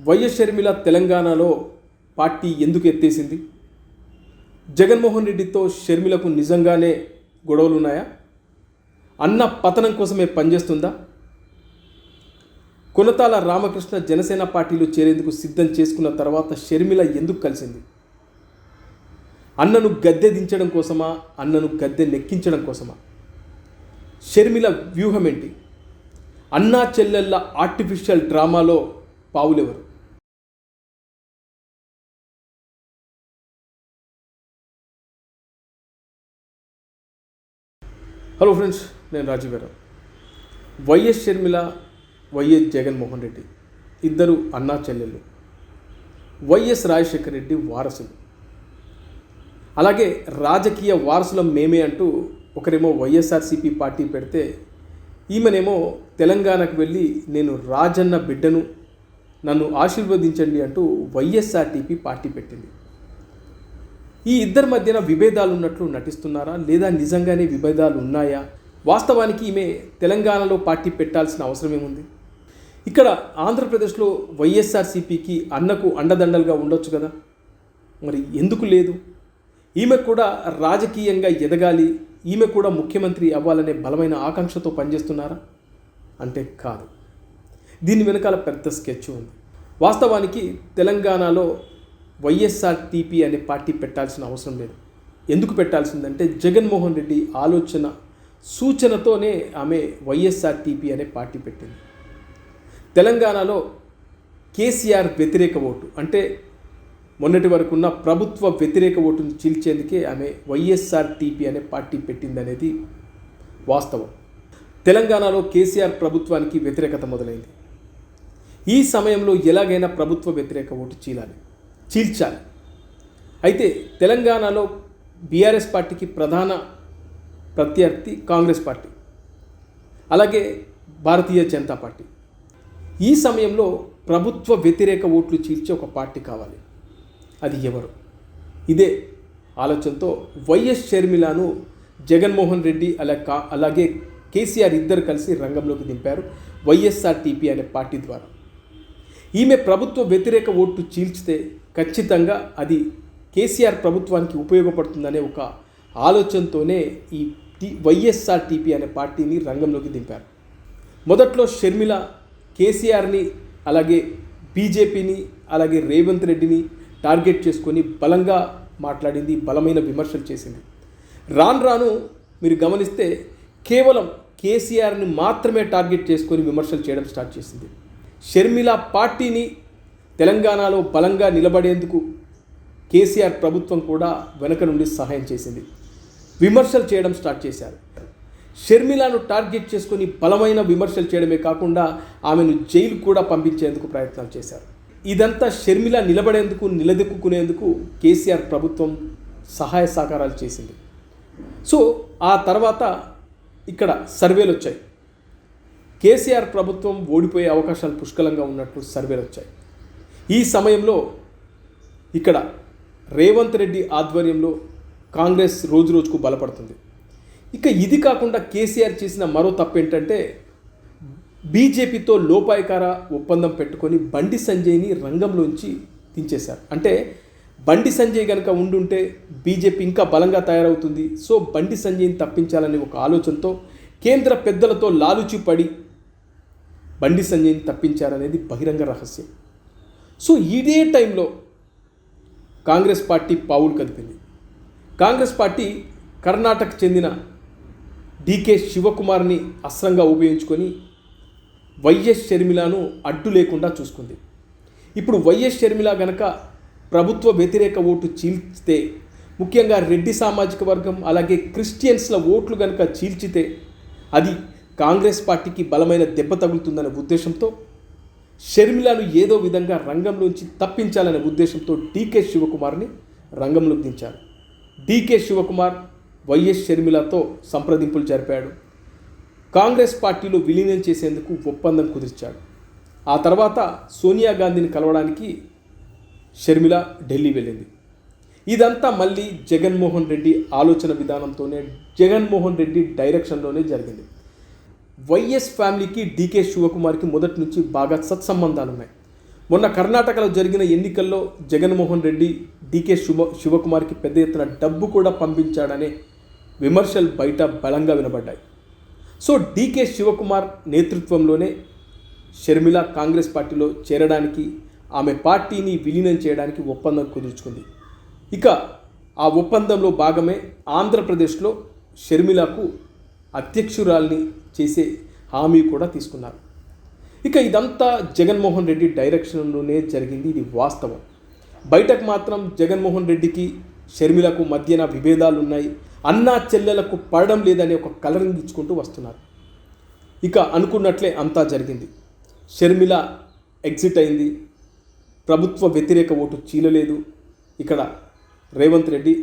YS Sharmila తెలంగాణలో party ఎందుకు ఎత్తేసింది? జగన్మోహన్ రెడ్డితో షర్మిలకు నిజంగానే గొడవలు ఉన్నాయా అన్న పతనం కోసమే పనిచేస్తుందా? కొనతాల రామకృష్ణ జనసేన పార్టీలో చేరేందుకు సిద్ధం చేసుకున్న తర్వాత షర్మిల ఎందుకు కలిసింది? అన్నను గద్దె దించడం కోసమా? అన్నను గద్దె నెక్కించడం కోసమా? షర్మిల వ్యూహం ఏంటి? అన్నా చెల్లెళ్ళ ఆర్టిఫిషియల్ డ్రామాలో పావులెవరు? హలో ఫ్రెండ్స్ నేను రాజీవరావు వైఎస్ షర్మిల వైఎస్ జగన్మోహన్ రెడ్డి ఇద్దరు అన్నా చెల్లెళ్ళు. వైఎస్ రాజశేఖర రెడ్డి వారసులు. అలాగే రాజకీయ వారసులం మేమే అంటూ ఒకరేమో వైఎస్ఆర్సీపీ పార్టీ పెడితే ఈమెనేమో తెలంగాణకు వెళ్ళి నేను రాజన్న బిడ్డను నన్ను ఆశీర్వదించండి అంటూ వైఎస్ఆర్టీపీ పార్టీ పెట్టింది. ఈ ఇద్దరి మధ్యన విభేదాలు ఉన్నట్లు నటిస్తున్నారా? లేదా నిజంగానే విభేదాలు ఉన్నాయా? వాస్తవానికి ఈమె తెలంగాణలో పార్టీ పెట్టాల్సిన అవసరం ఏముంది? ఇక్కడ ఆంధ్రప్రదేశ్లో వైఎస్ఆర్సీపీకి అన్నకు అండదండలుగా ఉండొచ్చు కదా? మరి ఎందుకు లేదు? ఈమె కూడా రాజకీయంగా ఎదగాలి ఈమె కూడా ముఖ్యమంత్రి అవ్వాలనే బలమైన ఆకాంక్షతో పనిచేస్తున్నారా? అంటే కాదు. దీని వెనకాల పెద్ద స్కెచ్ ఉంది. వాస్తవానికి తెలంగాణలో వైఎస్ఆర్టీపీ అనే పార్టీ పెట్టాల్సిన అవసరం లేదు. ఎందుకు పెట్టాల్సిందంటే జగన్మోహన్ రెడ్డి ఆలోచన సూచనతోనే ఆమె వైఎస్ఆర్టీపీ అనే పార్టీ పెట్టింది. తెలంగాణలో కేసీఆర్ వ్యతిరేక ఓటు అంటే మొన్నటి వరకు ఉన్న ప్రభుత్వ వ్యతిరేక ఓటును చీల్చేందుకే ఆమె వైఎస్ఆర్టీపీ అనే పార్టీ పెట్టిందనేది వాస్తవం. తెలంగాణలో కేసీఆర్ ప్రభుత్వానికి వ్యతిరేకత మొదలైంది. ఈ సమయంలో ఎలాగైనా ప్రభుత్వ వ్యతిరేక ఓటు చీలాలి. చీల్చాలి. అయితే తెలంగాణలో బీఆర్ఎస్ పార్టీకి ప్రధాన ప్రత్యర్థి కాంగ్రెస్ పార్టీ అలాగే భారతీయ జనతా పార్టీ. ఈ సమయంలో ప్రభుత్వ వ్యతిరేక ఓట్లు చీల్చే ఒక పార్టీ కావాలి. అది ఎవరు? ఇదే ఆలోచనతో వైఎస్ షర్మిలాను జగన్మోహన్ రెడ్డి అలా కా అలాగే కేసీఆర్ ఇద్దరు కలిసి రంగంలోకి దింపారు వైఎస్ఆర్ టీపీ అనే పార్టీ ద్వారా. ఈమె ప్రభుత్వ వ్యతిరేక ఓటు చీల్చితే ఖచ్చితంగా అది కేసీఆర్ ప్రభుత్వానికి ఉపయోగపడుతుందనే ఒక ఆలోచనతోనే ఈ టీ వైఎస్ఆర్ టీపీ అనే పార్టీని రంగంలోకి దింపారు. మొదట్లో షర్మిల కేసీఆర్ని అలాగే బీజేపీని అలాగే రేవంత్ రెడ్డిని టార్గెట్ చేసుకొని బలంగా మాట్లాడింది బలమైన విమర్శలు చేసింది. రాను రాను మీరు గమనిస్తే కేవలం కేసీఆర్ని మాత్రమే టార్గెట్ చేసుకొని విమర్శలు చేయడం స్టార్ట్ చేసింది. షర్మిల పార్టీని తెలంగాణలో బలంగా నిలబడేందుకు కేసీఆర్ ప్రభుత్వం కూడా వెనక నుండి సహాయం చేసింది. విమర్శలు చేయడం స్టార్ట్ చేశారు. షర్మిలను టార్గెట్ చేసుకొని బలమైన విమర్శలు చేయడమే కాకుండా ఆమెను జైలు కూడా పంపించేందుకు ప్రయత్నాలు చేశారు. ఇదంతా షర్మిల నిలబడేందుకు నిలదొక్కునేందుకు కేసీఆర్ ప్రభుత్వం సహాయ సహకారాలు చేసింది. సో ఆ తర్వాత ఇక్కడ సర్వేలు వచ్చాయి. కేసీఆర్ ప్రభుత్వం ఓడిపోయే అవకాశాలు పుష్కలంగా ఉన్నట్లు సర్వేలు వచ్చాయి. ఈ సమయంలో ఇక్కడ రేవంత్ రెడ్డి ఆధ్వర్యంలో కాంగ్రెస్ రోజు రోజుకు బలపడుతుంది. ఇక ఇది కాకుండా కేసీఆర్ చేసిన మరో తప్పు ఏంటంటే బీజేపీతో లోపాయకార ఒప్పందం పెట్టుకొని బండి సంజయ్ని రంగంలోంచి దించేశారు. అంటే బండి సంజయ్ కనుక ఉండుంటే బీజేపీ ఇంకా బలంగా తయారవుతుంది. సో బండి సంజయ్ని తప్పించాలనే ఒక ఆలోచనతో కేంద్ర పెద్దలతో లాలుచి పడి బండి సంజయ్ని తప్పించారనేది బహిరంగ రహస్యం. సో ఇదే టైంలో కాంగ్రెస్ పార్టీ పావులు కదిపింది. కాంగ్రెస్ పార్టీ కర్ణాటక చెందిన డీకే శివకుమార్ని అస్త్రంగా ఉపయోగించుకొని వైఎస్ షర్మిలాను అడ్డు లేకుండా చూసుకుంది. ఇప్పుడు వైఎస్ షర్మిల గనక ప్రభుత్వ వ్యతిరేక ఓటు చీల్చితే ముఖ్యంగా రెడ్డి సామాజిక వర్గం అలాగే క్రిస్టియన్స్ల ఓట్లు గనక చీల్చితే అది కాంగ్రెస్ పార్టీకి బలమైన దెబ్బ తగులుతుందనే ఉద్దేశంతో షర్మిలను ఏదో విధంగా రంగంలోంచి తప్పించాలనే ఉద్దేశంతో డీకే శివకుమార్ని రంగంలోకి దించారు. డీకే శివకుమార్ వైఎస్ షర్మిలతో సంప్రదింపులు జరిపాడు. కాంగ్రెస్ పార్టీలో విలీనం చేసేందుకు ఒప్పందం కుదిర్చాడు. ఆ తర్వాత సోనియా గాంధీని కలవడానికి షర్మిల ఢిల్లీ వెళ్ళింది. ఇదంతా మళ్ళీ జగన్మోహన్ రెడ్డి ఆలోచన విధానంతోనే జగన్మోహన్ రెడ్డి డైరెక్షన్లోనే జరిగింది. వైఎస్ ఫ్యామిలీకి డీకే శివకుమార్కి మొదటి నుంచి బాగా సత్సంబంధాలు ఉన్నాయి మొన్న కర్ణాటకలో జరిగిన ఎన్నికల్లో జగన్మోహన్ రెడ్డి డీకే శివ శివకుమార్కి పెద్ద ఎత్తున డబ్బు కూడా పంపించాడనే విమర్శలు బయట బలంగా వినబడ్డాయి. సో డీకే శివకుమార్ నేతృత్వంలోనే షర్మిల కాంగ్రెస్ పార్టీలో చేరడానికి ఆమె పార్టీని విలీనం చేయడానికి ఒప్పందం కుదుర్చుకుంది. ఇక ఆ ఒప్పందంలో భాగమే ఆంధ్రప్రదేశ్లో షర్మిలకు అధ్యక్షురాల్ని చేసే హామీ కూడా తీసుకున్నారు. ఇక ఇదంతా జగన్మోహన్ రెడ్డి డైరెక్షన్లోనే జరిగింది. ఇది వాస్తవం. బయటకు మాత్రం జగన్మోహన్ రెడ్డికి షర్మిలకు మధ్యన విభేదాలు ఉన్నాయి అన్నా చెల్లెలకు పడడం లేదని ఒక కలరింగ్ ఇచ్చుకుంటూ వస్తున్నారు. ఇక అనుకున్నట్లే అంతా జరిగింది. షర్మిల ఎగ్జిట్ అయింది. ప్రభుత్వ వ్యతిరేక ఓటు చీలలేదు. ఇక్కడ రేవంత్ రెడ్డి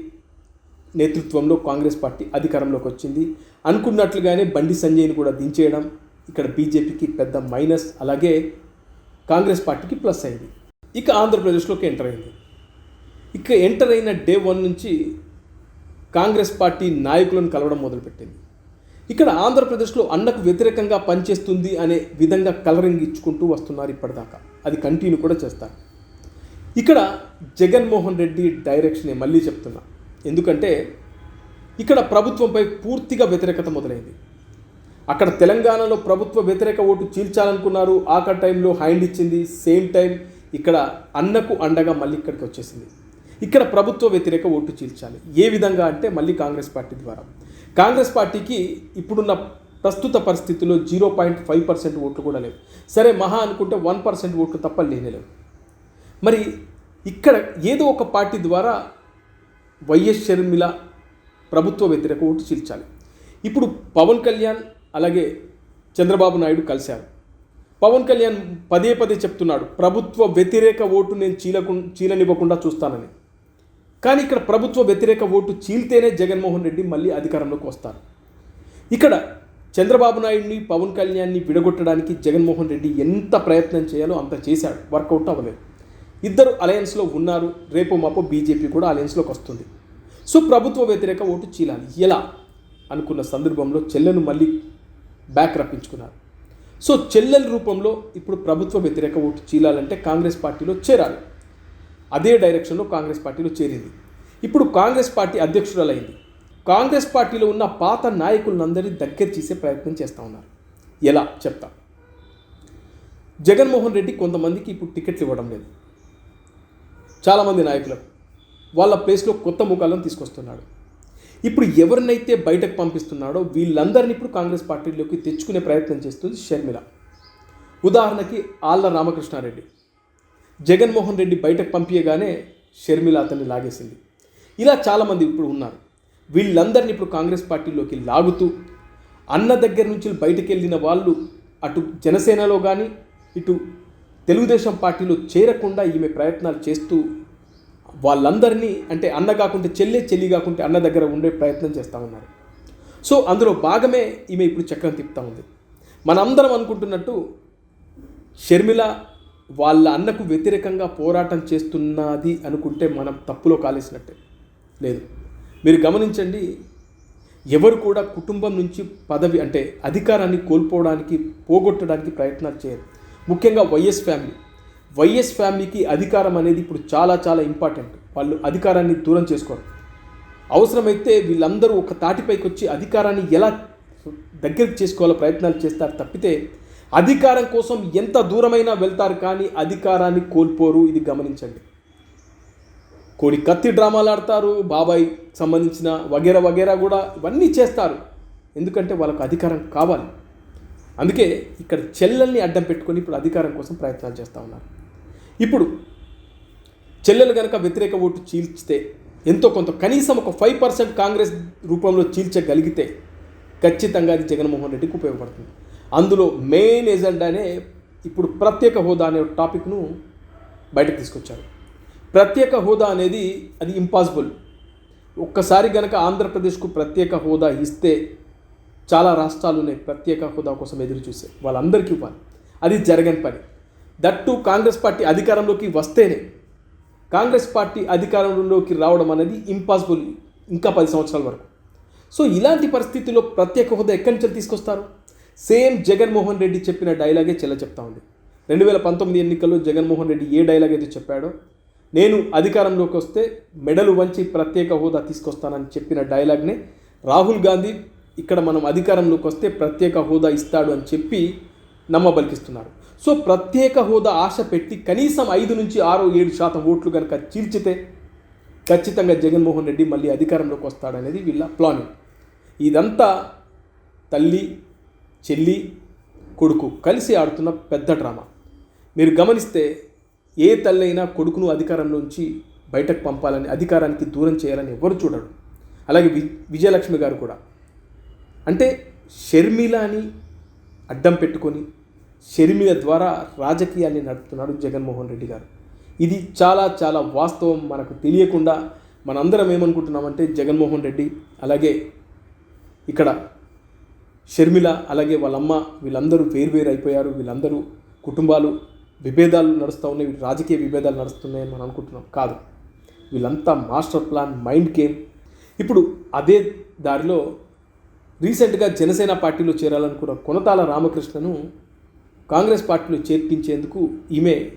నేతృత్వంలో కాంగ్రెస్ పార్టీ అధికారంలోకి వచ్చింది. అనుకున్నట్లుగానే బండి సంజయ్ని కూడా దించేయడం ఇక్కడ బీజేపీకి పెద్ద మైనస్ అలాగే కాంగ్రెస్ పార్టీకి ప్లస్ అయింది. ఇక ఆంధ్రప్రదేశ్లోకి ఎంటర్ అయింది. ఇక ఎంటర్ అయిన డే వన్ నుంచి కాంగ్రెస్ పార్టీ నాయకులను కలవడం మొదలుపెట్టింది. ఇక్కడ ఆంధ్రప్రదేశ్లో అన్నకు వ్యతిరేకంగా పనిచేస్తుంది అనే విధంగా కలరింగ్ ఇచ్చుకుంటూ వస్తున్నారు ఇప్పటిదాకా. అది కంటిన్యూ కూడా చేస్తారు. ఇక్కడ జగన్మోహన్ రెడ్డి డైరెక్షనే మళ్ళీ చెప్తున్నా. ఎందుకంటే ఇక్కడ ప్రభుత్వంపై పూర్తిగా వ్యతిరేకత మొదలైంది. అక్కడ తెలంగాణలో ప్రభుత్వ వ్యతిరేక ఓటు చీల్చాలనుకున్నారు. ఆఖరి టైంలో హ్యాండ్ ఇచ్చింది. సేమ్ టైం ఇక్కడ అన్నకు అండగా మళ్ళీ ఇక్కడికి వచ్చేసింది. ఇక్కడ ప్రభుత్వ వ్యతిరేక ఓటు చీల్చాలి. ఏ విధంగా అంటే మళ్ళీ కాంగ్రెస్ పార్టీ ద్వారా. కాంగ్రెస్ పార్టీకి ఇప్పుడున్న ప్రస్తుత పరిస్థితుల్లో జీరో పాయింట్ ఫైవ్ పర్సెంట్ ఓట్లు కూడా లేవు. సరే మహా అనుకుంటే వన్ పర్సెంట్ ఓట్లు తప్ప లేనేలేవు మరి ఇక్కడ ఏదో ఒక పార్టీ ద్వారా వైఎస్ షర్మిల ప్రభుత్వ వ్యతిరేక ఓటు చీల్చాలి. ఇప్పుడు పవన్ కళ్యాణ్ అలాగే చంద్రబాబు నాయుడు కలిశారు. పవన్ కళ్యాణ్ పదే పదే చెప్తున్నాడు ప్రభుత్వ వ్యతిరేక ఓటు నేను చీలకు చీలనివ్వకుండా చూస్తానని. కానీ ఇక్కడ ప్రభుత్వ వ్యతిరేక ఓటు చీల్తేనే జగన్మోహన్ రెడ్డి మళ్ళీ అధికారంలోకి వస్తారు. ఇక్కడ చంద్రబాబు నాయుడిని పవన్ కళ్యాణ్ని విడగొట్టడానికి జగన్మోహన్ రెడ్డి ఎంత ప్రయత్నం చేయాలో అంత చేశాడు. వర్కౌట్ అవ్వలేదు. ఇద్దరు అలయన్స్లో ఉన్నారు రేపు మాపో బీజేపీ కూడా అలయన్స్లోకి వస్తుంది. సో ప్రభుత్వ వ్యతిరేక ఓటు చీలాలి. ఎలా? అనుకున్న సందర్భంలో చెల్లెను మళ్ళీ బ్యాక్ రప్పించుకున్నారు. సో చెల్లెల రూపంలో ఇప్పుడు ప్రభుత్వ వ్యతిరేక ఓటు చీలాలంటే కాంగ్రెస్ పార్టీలో చేరాలి. అదే డైరెక్షన్లో కాంగ్రెస్ పార్టీలో చేరింది. ఇప్పుడు కాంగ్రెస్ పార్టీ అధ్యక్షురాలైంది. కాంగ్రెస్ పార్టీలో ఉన్న పాత నాయకులందరినీ దగ్గర చేసే ప్రయత్నం చేస్తూ ఉన్నారు. ఎలా? చెప్తా. జగన్మోహన్ రెడ్డి కొంతమందికి ఇప్పుడు టికెట్లు ఇవ్వడం లేదు. చాలామంది నాయకులకు. వాళ్ళ ప్లేస్లో కొత్త ముఖాలను తీసుకొస్తున్నాడు. ఇప్పుడు ఎవరినైతే బయటకు పంపిస్తున్నాడో వీళ్ళందరినీ ఇప్పుడు కాంగ్రెస్ పార్టీలోకి తెచ్చుకునే ప్రయత్నం చేస్తుంది షర్మిల. ఉదాహరణకి ఆళ్ళ రామకృష్ణారెడ్డి. జగన్మోహన్ రెడ్డి బయటకు పంపించగానే షర్మిల అతన్ని లాగేసింది. ఇలా చాలామంది ఇప్పుడు ఉన్నారు. వీళ్ళందరినీ ఇప్పుడు కాంగ్రెస్ పార్టీలోకి లాగుతూ అన్న దగ్గర నుంచి బయటకు వెళ్ళిన వాళ్ళు అటు జనసేనలో కానీ ఇటు తెలుగుదేశం పార్టీలో చేరకుండా ఈమె ప్రయత్నాలు చేస్తూ వాళ్ళందరినీ అంటే అన్న కాకుంటే చెల్లె చెల్లి కాకుంటే అన్న దగ్గర ఉండే ప్రయత్నం చేస్తూ ఉన్నారు. సో అందులో భాగమే ఈమె ఇప్పుడు చక్రం తిప్పుతూ ఉంది. మనందరం అనుకుంటున్నట్టు షర్మిల వాళ్ళ అన్నకు వ్యతిరేకంగా పోరాటం చేస్తున్నది అనుకుంటే మనం తప్పులో కాలేసినట్టే. లేదు. మీరు గమనించండి ఎవరు కూడా కుటుంబం నుంచి పదవి అంటే అధికారాన్ని కోల్పోవడానికి పోగొట్టడానికి ప్రయత్నాలు చేయరు. ముఖ్యంగా వైఎస్ ఫ్యామిలీ. వైఎస్ ఫ్యామిలీకి అధికారం అనేది ఇప్పుడు చాలా చాలా ఇంపార్టెంట్ వాళ్ళు అధికారాన్ని దూరం చేసుకోరు అవసరమైతే వీళ్ళందరూ ఒక తాటిపైకి వచ్చి అధికారాన్ని ఎలా దగ్గరికి చేసుకోవాలో ప్రయత్నాలు చేస్తారు తప్పితే అధికారం కోసం ఎంత దూరమైనా వెళ్తారు కానీ అధికారాన్ని కోల్పోరు ఇది గమనించండి. కోడి కత్తి డ్రామాలు ఆడతారు బాబాయ్ సంబంధించిన వగేరా వగేరా కూడా ఇవన్నీ చేస్తారు. ఎందుకంటే వాళ్ళకు అధికారం కావాలి. అందుకే ఇక్కడ చెల్లెల్ని అడ్డం పెట్టుకొని ఇప్పుడు అధికారం కోసం ప్రయత్నాలు చేస్తూ ఉన్నారు. ఇప్పుడు చెల్లెలు కనుక వ్యతిరేక ఓటు చీల్చితే ఎంతో కొంత కనీసం ఒక ఫైవ్ పర్సెంట్ కాంగ్రెస్ రూపంలో చీల్చగలిగితే ఖచ్చితంగా అది జగన్మోహన్ రెడ్డికి ఉపయోగపడుతుంది. అందులో మెయిన్ ఎజెండానే ఇప్పుడు ప్రత్యేక హోదా అనే టాపిక్ను బయటకు తీసుకొచ్చారు. ప్రత్యేక హోదా అనేది అది ఇంపాసిబుల్. ఒక్కసారి గనక ఆంధ్రప్రదేశ్కు ప్రత్యేక హోదా ఇస్తే చాలా రాష్ట్రాలు ఉన్నాయి ప్రత్యేక హోదా కోసం ఎదురు చూసే వాళ్ళందరికీ ఇవ్వాలి. అది జరగని పని. దట్టు కాంగ్రెస్ పార్టీ అధికారంలోకి వస్తేనే కాంగ్రెస్ పార్టీ అధికారంలోకి రావడం అనేది ఇంపాసిబుల్ ఇంకా పది సంవత్సరాల వరకు. సో ఇలాంటి పరిస్థితుల్లో ప్రత్యేక హోదా ఎక్కడి నుంచి తీసుకొస్తారు? సేమ్ జగన్మోహన్ రెడ్డి చెప్పిన డైలాగే చెల్ల చెప్తా ఉంది. రెండు వేల పంతొమ్మిది ఎన్నికల్లో జగన్మోహన్ రెడ్డి ఏ డైలాగ్ అయితే చెప్పాడో నేను అధికారంలోకి వస్తే మెడలు వంచి ప్రత్యేక హోదా తీసుకొస్తానని చెప్పిన డైలాగ్నే రాహుల్ గాంధీ ఇక్కడ మనం అధికారంలోకి వస్తే ప్రత్యేక హోదా ఇస్తాడు అని చెప్పి నమ్మబలికిస్తున్నారు. సో ప్రత్యేక హోదా ఆశ పెట్టి కనీసం ఐదు నుంచి ఆరు ఏడు శాతం ఓట్లు కనుక చీల్చితే ఖచ్చితంగా జగన్మోహన్ రెడ్డి మళ్ళీ అధికారంలోకి వస్తాడనేది వీళ్ళ ప్లానింగ్. ఇదంతా తల్లి చెల్లి కొడుకు కలిసి ఆడుతున్న పెద్ద డ్రామా. మీరు గమనిస్తే ఏ తల్లి అయినా కొడుకును అధికారంలోంచి బయటకు పంపాలని అధికారానికి దూరం చేయాలని ఎవరు చూడరు. అలాగే వి విజయలక్ష్మి గారు కూడా. అంటే షర్మిలాని అడ్డం పెట్టుకొని షర్మిల ద్వారా రాజకీయాన్ని నడుపుతున్నాడు జగన్మోహన్ రెడ్డి గారు. ఇది చాలా చాలా వాస్తవం మనకు తెలియకుండా మనందరం ఏమనుకుంటున్నామంటే జగన్మోహన్ రెడ్డి అలాగే ఇక్కడ షర్మిల అలాగే వాళ్ళమ్మ వీళ్ళందరూ వేరువేరు అయిపోయారు. వీళ్ళందరూ కుటుంబాలు విభేదాలు నడుస్తూ ఉన్నాయి. రాజకీయ విభేదాలు నడుస్తున్నాయని మనం అనుకుంటున్నాం. కాదు. వీళ్ళంతా మాస్టర్ ప్లాన్ మైండ్ గేమ్. ఇప్పుడు అదే దారిలో రీసెంట్గా జనసేన పార్టీలో చేరాలనుకున్న కొనతాల రామకృష్ణను కాంగ్రెస్ పార్టీలో చేర్పించేందుకు ఈమె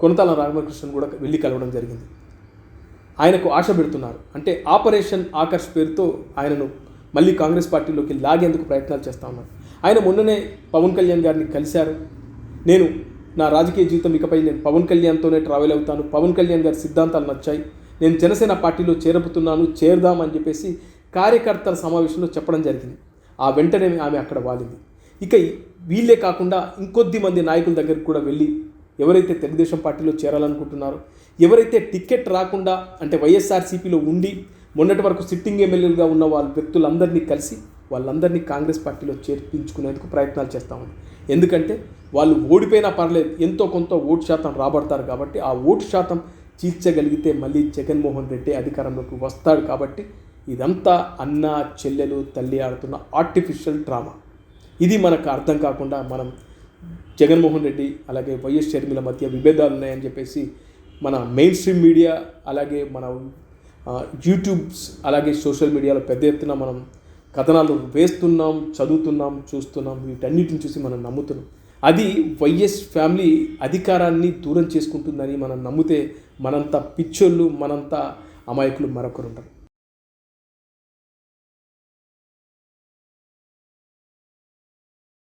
కొనతాల రామకృష్ణను కూడా వెళ్ళి కలవడం జరిగింది. ఆయనకు ఆశ పెడుతున్నారు. అంటే ఆపరేషన్ ఆకర్ష్ పేరుతో ఆయనను మళ్ళీ కాంగ్రెస్ పార్టీలోకి లాగేందుకు ప్రయత్నాలు చేస్తూ ఉన్నారు. ఆయన మొన్ననే పవన్ కళ్యాణ్ గారిని కలిశారు. నేను నా రాజకీయ జీవితం ఇకపై నేను పవన్ కళ్యాణ్తోనే ట్రావెల్ అవుతాను. పవన్ కళ్యాణ్ గారి సిద్ధాంతాలు నచ్చాయి. నేను జనసేన పార్టీలో చేరబోతున్నాను చేరదామని చెప్పేసి కార్యకర్తల సమావేశంలో చెప్పడం జరిగింది. ఆ వెంటనే ఆమె అక్కడ వాలింది. ఇక వీళ్ళే కాకుండా ఇంకొద్ది మంది నాయకుల దగ్గరికి కూడా వెళ్ళి ఎవరైతే తెలుగుదేశం పార్టీలో చేరాలనుకుంటున్నారో ఎవరైతే టికెట్ రాకుండా అంటే వైఎస్ఆర్సీపీలో ఉండి మొన్నటి వరకు సిట్టింగ్ ఎమ్మెల్యేలుగా ఉన్న వాళ్ళ వ్యక్తులందరినీ కలిసి వాళ్ళందరినీ కాంగ్రెస్ పార్టీలో చేర్పించుకునేందుకు ప్రయత్నాలు చేస్తూ ఎందుకంటే వాళ్ళు ఓడిపోయినా పర్లేదు ఎంతో కొంత ఓటు శాతం రాబడతారు కాబట్టి ఆ ఓటు శాతం చీల్చగలిగితే మళ్ళీ జగన్మోహన్ రెడ్డి అధికారంలోకి వస్తాడు కాబట్టి ఇదంతా అన్న చెల్లెలు తల్లి ఆడుతున్న ఆర్టిఫిషియల్ డ్రామా ఇది మనకు అర్థం కాకుండా మనం జగన్మోహన్ రెడ్డి అలాగే వైఎస్ షర్మిల మధ్య విభేదాలు ఉన్నాయని చెప్పేసి మన మెయిన్ స్ట్రీమ్ మీడియా అలాగే మన యూట్యూబ్స్ అలాగే సోషల్ మీడియాలో పెద్ద ఎత్తున మనం కథనాలు వేస్తున్నాం చదువుతున్నాం చూస్తున్నాం వీటన్నిటిని చూసి మనం నమ్ముతున్నాం. అది వైఎస్ ఫ్యామిలీ అధికారాన్ని దూరం చేసుకుంటుందని మనం నమ్మితే మనంత పిచ్చోళ్ళు మనంత అమాయకులు మరొకరు ఉంటారు